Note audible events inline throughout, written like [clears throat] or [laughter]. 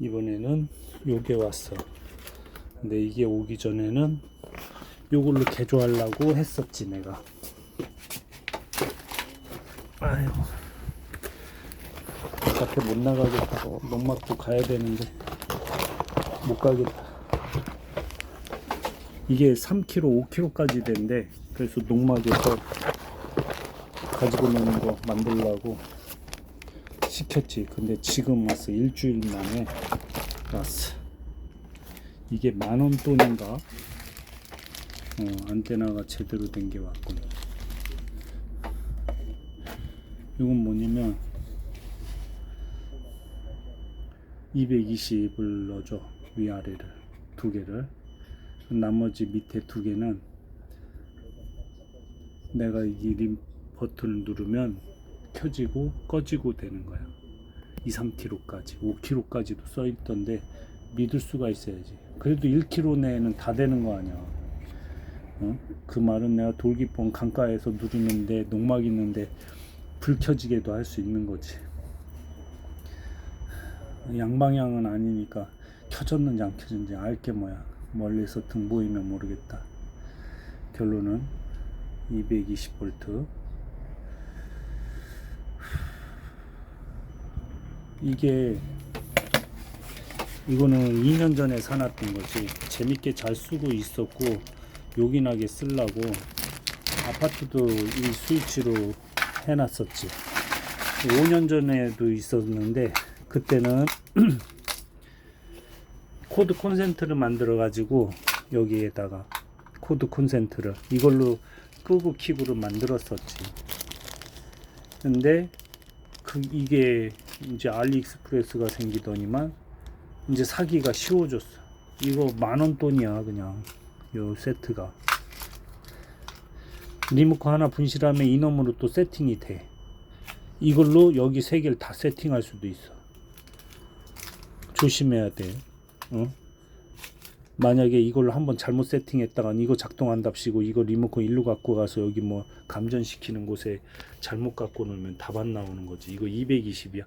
이번에는 요게 왔어. 근데 이게 오기 전에는 요걸로 개조하려고 했었지 내가. 아유. 밖에 못 나가겠다. 어, 농막도 가야 되는데 못 가겠다. 이게 3kg, 5kg까지 된대. 그래서 농막에서 가지고 노는 거 만들려고 시켰지. 근데 지금 왔어. 일주일 만에 왔어. 이게 만원 돈인가? 어, 안테나가 제대로 된 게 왔군. 이건 뭐냐면 220을 넣어줘 위아래를 두 개를 나머지 밑에 두 개는 내가 이림 버튼을 누르면 켜지고 꺼지고 되는 거야. 2, 3kg까지 5kg까지도 써 있던데 믿을 수가 있어야지. 그래도 1kg 내에는 다 되는 거 아니야. 어? 그 말은 내가 돌기봉 강가에서 누르는데 농막 있는데 불 켜지게도 할 수 있는 거지. 양방향은 아니니까 켜졌는지 안 켜졌는지 알게 뭐야. 멀리서 등 보이면 모르겠다. 결론은 220V 이게 이거는 2년 전에 사놨던 거지. 재밌게 잘 쓰고 있었고 요긴하게 쓰려고 아파트도 이 스위치로 해놨었지. 5년 전에도 있었는데 그때는 [clears throat] 코드 콘센트를 만들어 가지고 여기에다가 코드 콘센트를 이걸로 끄고 키고를 만들었었지. 근데 그 이게 이제 알리익스프레스가 생기더니만 이제 사기가 쉬워졌어. 이거 만원 돈이야 그냥. 요 세트가. 리모컨 하나 분실하면 이놈으로 또 세팅이 돼. 이걸로 여기 세 개를 다 세팅할 수도 있어. 조심해야 돼. 어? 만약에 이걸로 한번 잘못 세팅했다가 이거 작동한답시고 이거 리모컨 일로 갖고 가서 여기 뭐 감전시키는 곳에 잘못 갖고 놓으면 답안 나오는 거지. 이거 220이야.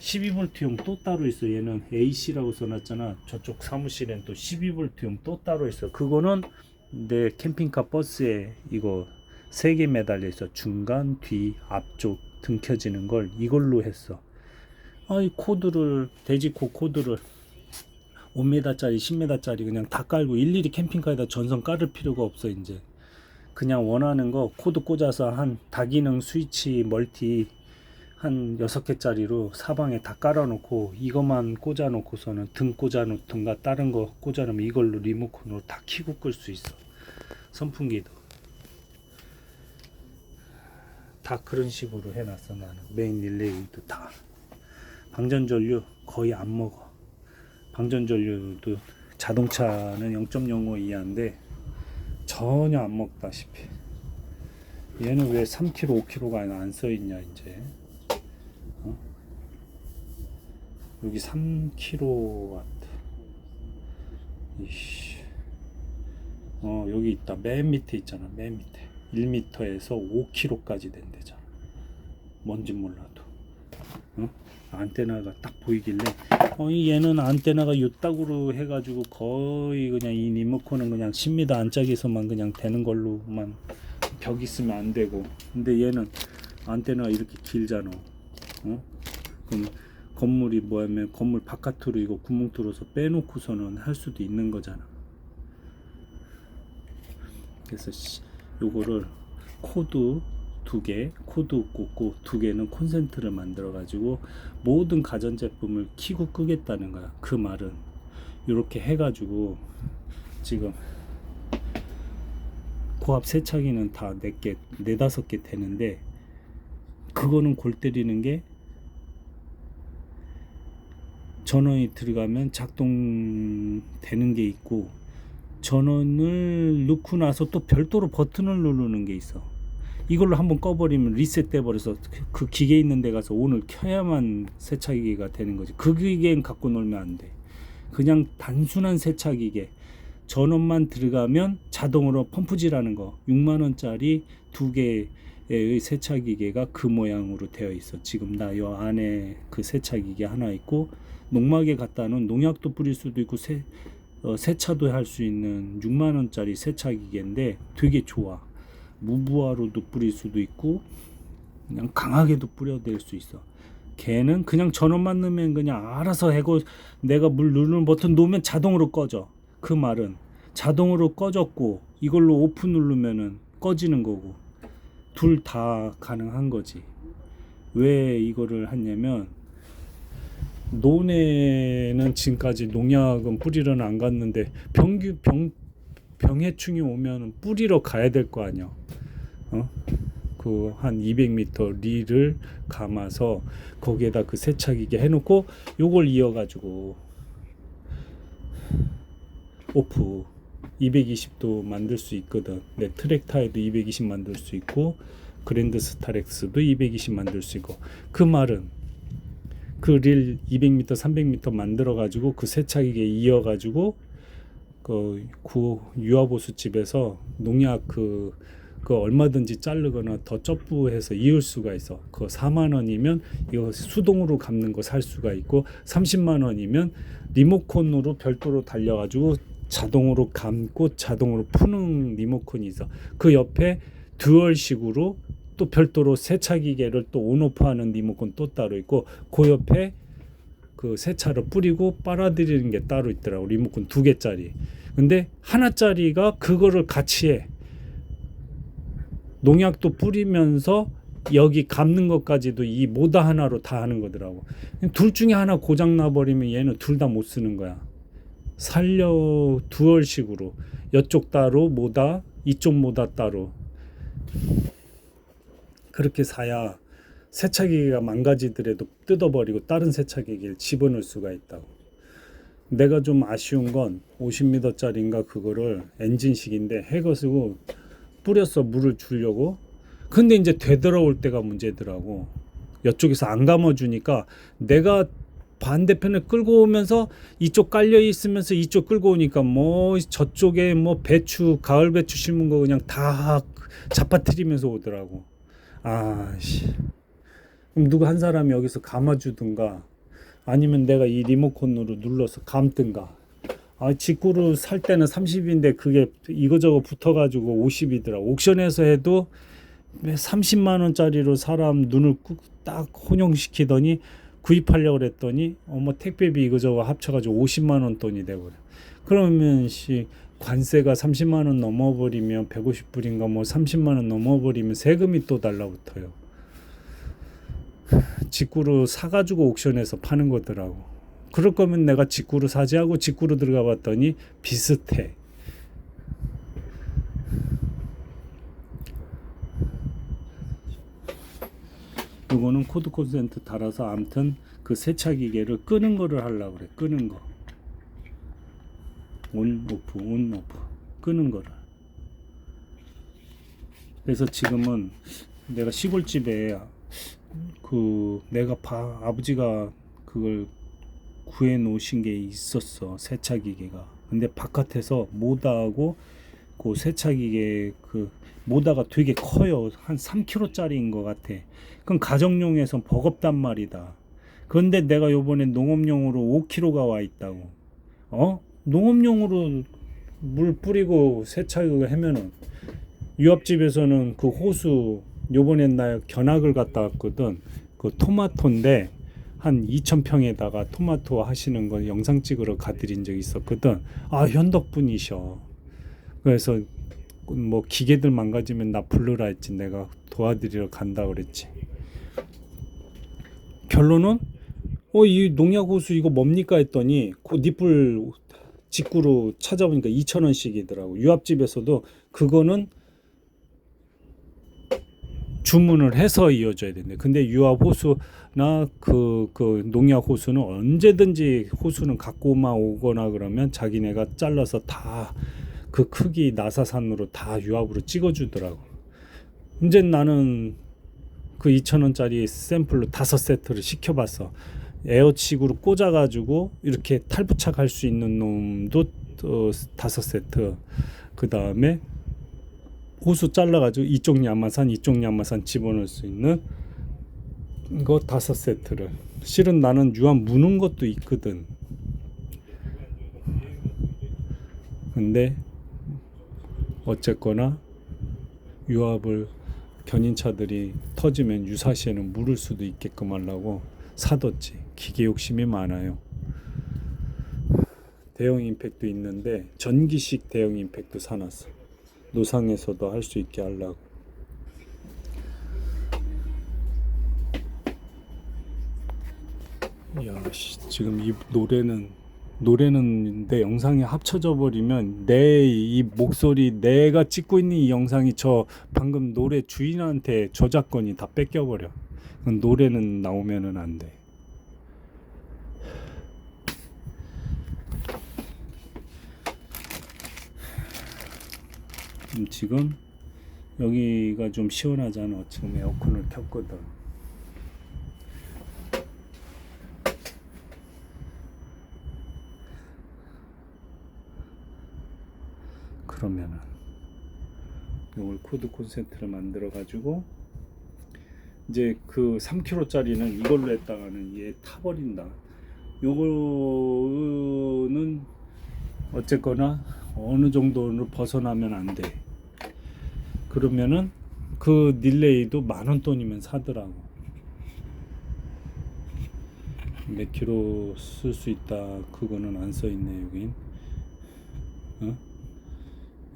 12V용 또 따로 있어. 얘는 AC라고 써놨잖아. 저쪽 사무실엔 또 12V용 또 따로 있어. 그거는 내 캠핑카 버스에 이거 세 개 매달려 있어. 중간, 뒤, 앞쪽 등 켜지는 걸 이걸로 했어. 아이 코드를 돼지코 코드를 5m짜리 10m짜리 그냥 다 깔고 일일이 캠핑카에다 전선 깔을 필요가 없어 이제. 그냥 원하는 거 코드 꽂아서 한 다기능 스위치 멀티 한 6개짜리로 사방에 다 깔아놓고 이것만 꽂아놓고서는 등 꽂아놓든가 다른 거 꽂아놓으면 이걸로 리모컨으로 다 키고 끌 수 있어. 선풍기도. 다 그런 식으로 해놨어 나는. 메인 릴레이도 다. 방전전류 거의 안 먹어. 방전 전류도 자동차는 0.05 이하인데 전혀 안 먹다시피. 얘는 왜 3kg, 5kg가 안 써 있냐 이제. 어? 여기 3kW. 이씨. 어 여기 있다. 맨 밑에 있잖아. 맨 밑에. 1m에서 5kg까지 된대잖아. 뭔지 몰라도. 어? 안테나가 딱 보이길래 어, 이 얘는 안테나가 요따구로 해가지고 거의 그냥 이 리모컨은 그냥 10m 안짝에서만 그냥 되는 걸로만 벽 있으면 안 되고. 근데 얘는 안테나가 이렇게 길잖아. 어? 그럼 건물이 뭐냐면 건물 바깥으로 이거 구멍 뚫어서 빼놓고서는 할 수도 있는 거잖아. 그래서 씨, 요거를 코드 두 개, 코드 꽂고 두 개는 콘센트를 만들어 가지고 모든 가전 제품을 키고 끄겠다는 거야. 그 말은 이렇게 해 가지고 지금 고압 세차기는 다네 개, 네다섯 개 되는데 그거는 골 때리는 게 전원이 들어가면 작동되는 게 있고 전원을 넣고 나서 또 별도로 버튼을 누르는 게 있어. 이걸로 한번 꺼버리면 리셋돼 버려서 그 기계 있는 데 가서 오늘 켜야만 세차기가 되는 거지. 그 기계는 갖고 놀면 안 돼. 그냥 단순한 세차기계. 전원만 들어가면 자동으로 펌프질하는 거. 6만 원짜리 두 개의 세차기계가 그 모양으로 되어 있어. 지금 나 요 안에 그 세차기계 하나 있고 농막에 갖다는 농약도 뿌릴 수도 있고 세, 어, 세차도 할 수 있는 6만 원짜리 세차 기계인데 되게 좋아. 무부하로도 뿌릴 수도 있고 그냥 강하게도 뿌려댈 수 있어. 걔는 그냥 전원만 넣으면 그냥 알아서 해고 내가 물 누르는 버튼 놓으면 자동으로 꺼져. 그 말은 자동으로 꺼졌고 이걸로 오프 누르면은 꺼지는 거고 둘 다 가능한 거지. 왜 이거를 했냐면 논에는 지금까지 농약은 뿌리러는 안 갔는데 병규 병 병해충이 오면 뿌리러 가야 될 거 아니야. 어? 그한 200m 리를 감아서 거기에다 그 세차기계 해놓고 요걸 이어가지고 오프 220도 만들 수 있거든. 내 트랙 타이도 220 만들 수 있고 그랜드 스타렉스도 220 만들 수 있고 그 말은 그 릴 200m, 300m 만들어 가지고 그 세차기계 이어 가지고 그 구 유아보수 집에서 농약 그, 그 얼마든지 자르거나 더 쩌부해서 이을 수가 있어. 그거 4만 원이면 이거 수동으로 감는 거 살 수가 있고 30만 원이면 리모컨으로 별도로 달려 가지고 자동으로 감고 자동으로 푸는 리모컨이 있어. 그 옆에 듀얼식으로 또 별도로 세차기계를 또 온오프하는 리모컨 또 따로 있고 그 옆에 그 세차를 뿌리고 빨아들이는 게 따로 있더라고 리모컨 두 개짜리. 근데 하나짜리가 그거를 같이 해. 농약도 뿌리면서 여기 감는 것까지도 이 모다 하나로 다 하는 거더라고. 둘 중에 하나 고장 나 버리면 얘는 둘 다 못 쓰는 거야. 살려 두얼식으로 이쪽 따로 모다 이쪽 모다 따로 그렇게 사야 세차기가 망가지더라도 뜯어버리고 다른 세차기를 집어넣을 수가 있다고. 내가 좀 아쉬운 건 50m짜리인가 그거를 엔진식인데 해거쓰고 뿌렸어 물을 주려고. 근데 이제 되돌아올 때가 문제더라고. 이쪽에서 안 감아주니까 내가 반대편을 끌고 오면서 이쪽 깔려 있으면서 이쪽 끌고 오니까 뭐 저쪽에 뭐 배추 가을 배추 심은 거 그냥 다 잡아뜨리면서 오더라고. 아씨. 그럼 누구 한 사람이 여기서 감아주든가 아니면 내가 이 리모컨으로 눌러서 감든가. 아 직구로 살 때는 30인데 그게 이거저거 붙어가지고 50이더라. 옥션에서 해도 30만 원짜리로 사람 눈을 꾹딱 혼용시키더니 구입하려고 그랬더니 어머 택배비 이거저거 합쳐가지고 50만 원 돈이 돼버려. 그러면 씨 관세가 30만 원 넘어버리면 150불인가 뭐 30만 원 넘어버리면 세금이 또 달라붙어요. 직구로 사가지고 옥션에서 파는 거더라고. 그럴 거면 내가 직구로 사지 하고 직구로 들어가 봤더니 비슷해. 이거는 코드 콘센트 달아서 아무튼 그 세차 기계를 끄는 거를 하려고 그래. 끄는 거. 온 오프 온 오프 끄는 거를. 그래서 지금은 내가 시골집에 그 내가 봐 아버지가 그걸 구해 놓으신 게 있었어 세차 기계가. 근데 바깥에서 모다하고 그 세차 기계 그 모다가 되게 커요. 한 3kg짜리인 것 같아. 그럼 가정용에선 버겁단 말이다. 그런데 내가 요번에 농업용으로 5kg가 와 있다고. 어? 농업용으로 물 뿌리고 세차를 하면은 유압집에서는 그 호수 요번엔 나 견학을 갔다 왔거든. 그 토마토인데 한 2,000평에다가 토마토 하시는 거 영상 찍으러 가드린 적 있었거든. 아, 현덕분이셔. 그래서 뭐 기계들 망가지면 나 부르라 했지. 내가 도와드리러 간다 그랬지. 결론은 어 이 농약 호수 이거 뭡니까 했더니 그 니뿔 직구로 찾아보니까 2천 원씩이더라고. 유압집에서도 그거는 주문을 해서 이어져야 된대. 근데 유압 호수나 그, 그 농약 호수는 언제든지 호수는 갖고만 오거나 그러면 자기네가 잘라서 다 그 크기 나사산으로 다 유압으로 찍어주더라고. 이제 나는 그 2,000원짜리 샘플로 다섯 세트를 시켜봤어. 에어칙으로 꽂아가지고 이렇게 탈부착할 수 있는 놈도 어, 다섯 세트. 그 다음에 호수 잘라가지고 이쪽 야마산, 이쪽 야마산 집어넣을 수 있는 이거 다섯 세트를. 실은 나는 유압 무는 것도 있거든. 근데 어쨌거나 유압을 견인차들이 터지면 유사시에는 물을 수도 있게끔 하려고 사뒀지. 기계 욕심이 많아요. 대형 임팩도 있는데 전기식 대형 임팩도 사놨어 노상에서도 할 수 있게 하려고 야, 씨, 지금 이 노래는 노래는 내 영상에 합쳐져 버리면 내 이 목소리 내가 찍고 있는 이 영상이 저 방금 노래 주인한테 저작권이 다 뺏겨 버려. 노래는 나오면은 안 돼. 음, 지금 여기가 좀 시원하잖아. 지금 에어컨을 켰거든. 그러면은 이걸 코드 콘센트를 만들어 가지고 이제 그 3kg짜리는 이걸로 했다가는 얘 타버린다. 요거는 어쨌거나 어느 정도로 벗어나면 안 돼. 그러면은 그 릴레이도 만원 돈이면 사더라고. 몇 킬로 쓸 수 있다. 그거는 안 써 있네 여긴. 어?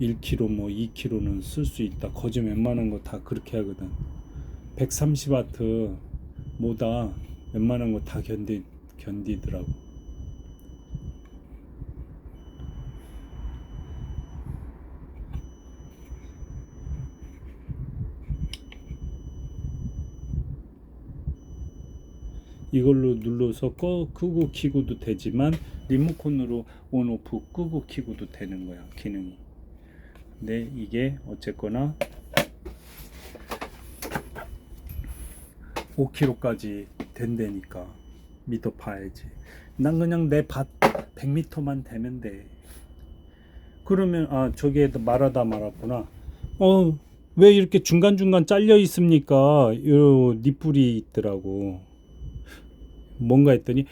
1kg 뭐 2kg는 쓸 수 있다. 거짓 웬만한 거 다 그렇게 하거든. 130와트 뭐다 웬만한 거 다 견디 견디더라고. 이걸로 눌러서 꺼 끄고 키고도 되지만 리모컨으로 온오프 끄고 키고도 되는 거야 기능이. 근데 이게 어쨌거나 5km까지 된다니까 미터 파야지. 난 그냥 내 밭 100m만 되면 돼. 그러면 아 저기에도 말하다 말았구나. 어 왜 이렇게 중간 중간 잘려 있습니까? 요 니뿔이 있더라고. 뭔가 했더니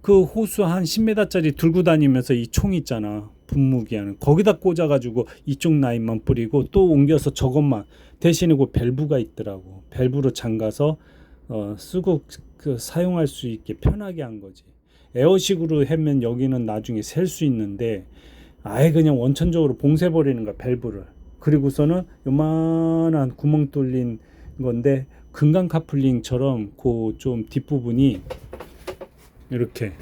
그 호수 한 10m짜리 들고 다니면서 이 총 있잖아. 분무기하는 거기다 꽂아가지고 이쪽 라인만 뿌리고 또 옮겨서 저것만 대신에 그 밸브가 있더라고. 밸브로 잠가서 어, 쓰고 그 사용할 수 있게 편하게 한 거지. 에어식으로 하면 여기는 나중에 셀 수 있는데 아예 그냥 원천적으로 봉쇄 버리는 거야 밸브를. 그리고서는 요만한 구멍 뚫린 건데 금강 카플링처럼 그 좀 뒷부분이 이렇게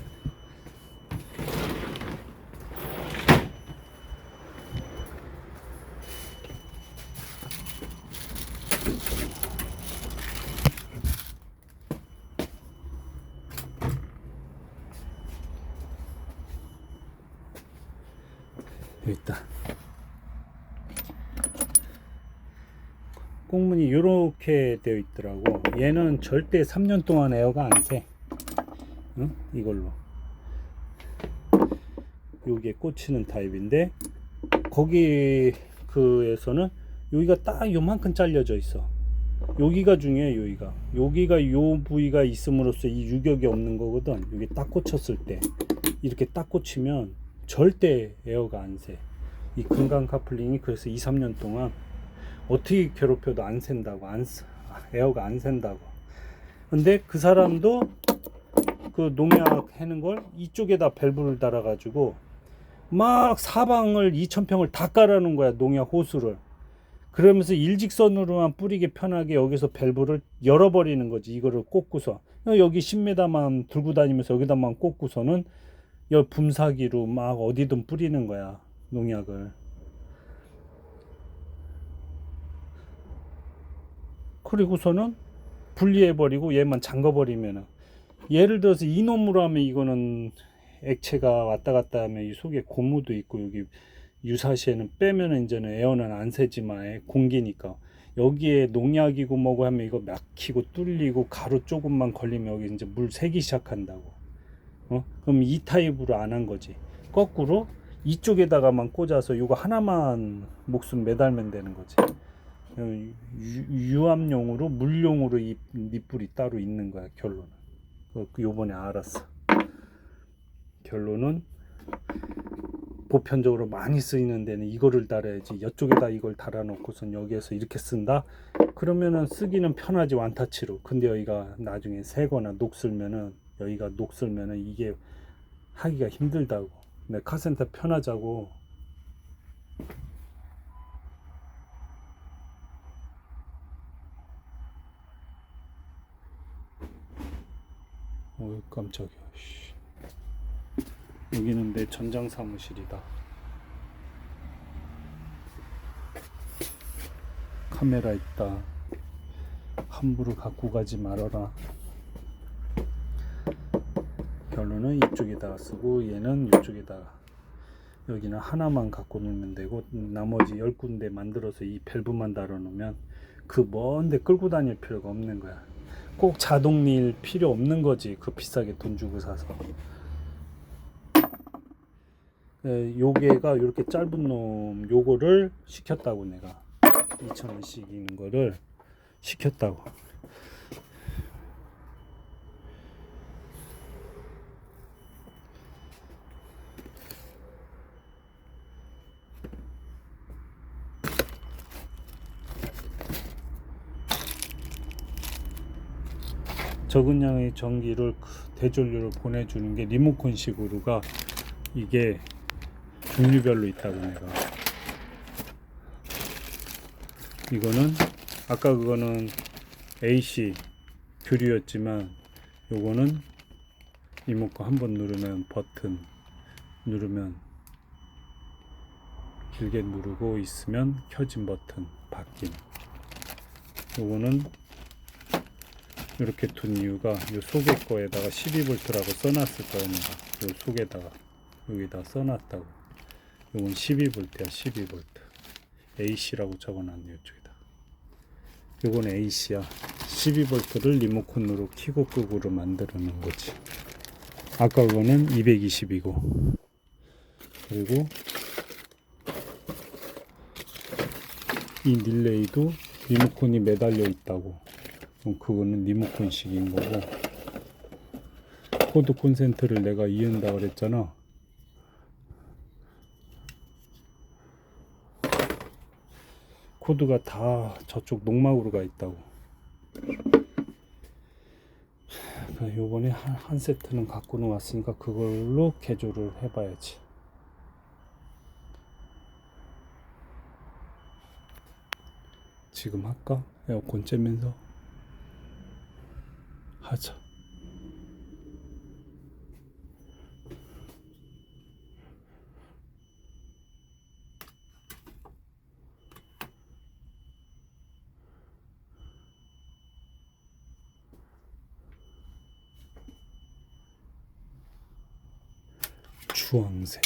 여기 있다. 꽁문이 이렇게 되어 있더라고. 얘는 절대 3년 동안 에어가 안 새. 응? 이걸로. 요게 꽂히는 타입인데 거기 그에서는 여기가 딱 요만큼 잘려져 있어. 여기가 중요해 여기가. 여기가 요 부위가 있음으로써 이 유격이 없는 거거든. 여기 딱 꽂혔을 때 이렇게 딱 꽂히면 절대 에어가 안 새. 이 금강 카플링이 그래서 2, 3년 동안 어떻게 괴롭혀도 안 샌다고 안 쓰- 에어가 안 샌다고. 근데 그 사람도 그 농약 해는 걸 이쪽에다 밸브를 달아 가지고 막 사방을 2,000평을 다 깔아놓은 거야 농약 호수를. 그러면서 일직선으로만 뿌리게 편하게 여기서 밸브를 열어버리는 거지 이거를 꽂고서. 여기 10m만 들고 다니면서 여기다만 꽂고서는 여 분사기로 막 어디든 뿌리는 거야 농약을. 그리고서는 분리해버리고 얘만 잠궈버리면은 예를 들어서 이놈으로 하면 이거는 액체가 왔다 갔다 하면 이 속에 고무도 있고 여기 유사시에는 빼면은 이제는 에어는 안 새지만 공기니까 여기에 농약이고 뭐고 하면 이거 막히고 뚫리고 가루 조금만 걸리면 여기 이제 물 새기 시작한다고 어? 그럼 이 타입으로 안 한 거지 거꾸로 이쪽에다가만 꽂아서 이거 하나만 목숨 매달면 되는 거지 유, 유압용으로 물용으로 이 밑불이 따로 있는 거야 결론은. 그 요번에 알았어. 결론은 보편적으로 많이 쓰이는 데는 이거를 달아야지. 이쪽에다 이걸 달아놓고선 여기에서 이렇게 쓴다. 그러면은 쓰기는 편하지 완타치로. 근데 여기가 나중에 새거나 녹슬면은 여기가 녹슬면은 이게 하기가 힘들다고. 근데 카센터 편하자고 깜짝이야. 씨. 여기는 내 전장 사무실이다. 카메라 있다. 함부로 갖고 가지 말아라. 결론은 이쪽에다가 쓰고 얘는 이쪽에다가 여기는 하나만 갖고 놀면 되고 나머지 열 군데 만들어서 이 밸브만 달아 놓으면 그 먼데 끌고 다닐 필요가 없는 거야. 꼭 자동릴 필요 없는 거지. 그 비싸게 돈 주고 사서. 에, 요게가 이렇게 짧은 놈 요거를 시켰다고 내가 2,000원씩인 거를 시켰다고. 적은 양의 전기를 그 대전류로 보내주는 게 리모컨식으로가 이게 종류별로 있다고 내가. 이거는 아까 그거는 AC 교류였지만 요거는 리모컨 한 번 누르면 버튼 누르면 길게 누르고 있으면 켜진 버튼 바뀐. 요거는 이렇게 둔 이유가 요 속에 거에다가 12V라고 써놨을. 내가. 요 속에다가 여기다 써놨다고. 요건 12V야 12V. AC라고 적어놨네 이쪽에다. 요건 AC야. 12V를 리모컨으로 키고 끄고로 만들어놓은 거지. 아까 그거는 220이고. 그리고 이 릴레이도 리모컨이 매달려 있다고. 그럼 그거는 리모컨식인 거고. 코드 콘센트를 내가 이은다 그랬잖아. 코드가 다 저쪽 농막으로 가 있다고. 그 요번에 한, 한 세트는 갖고는 왔으니까 그걸로 개조를 해봐야지. 지금 할까? 에어컨 쬐면서 하자. 주황색.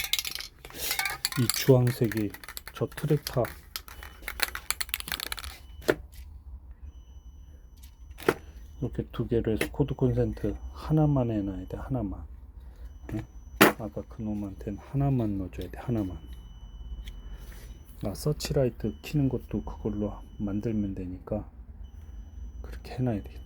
이 주황색이 저 트랙터 이렇게 두 개를 해서 코드 콘센트 하나만 해놔야 돼 하나만. 네? 아까 그놈한테는 하나만 넣어줘야 돼 하나만. 아 서치라이트 키는 것도 그걸로 만들면 되니까 그렇게 해놔야 되겠다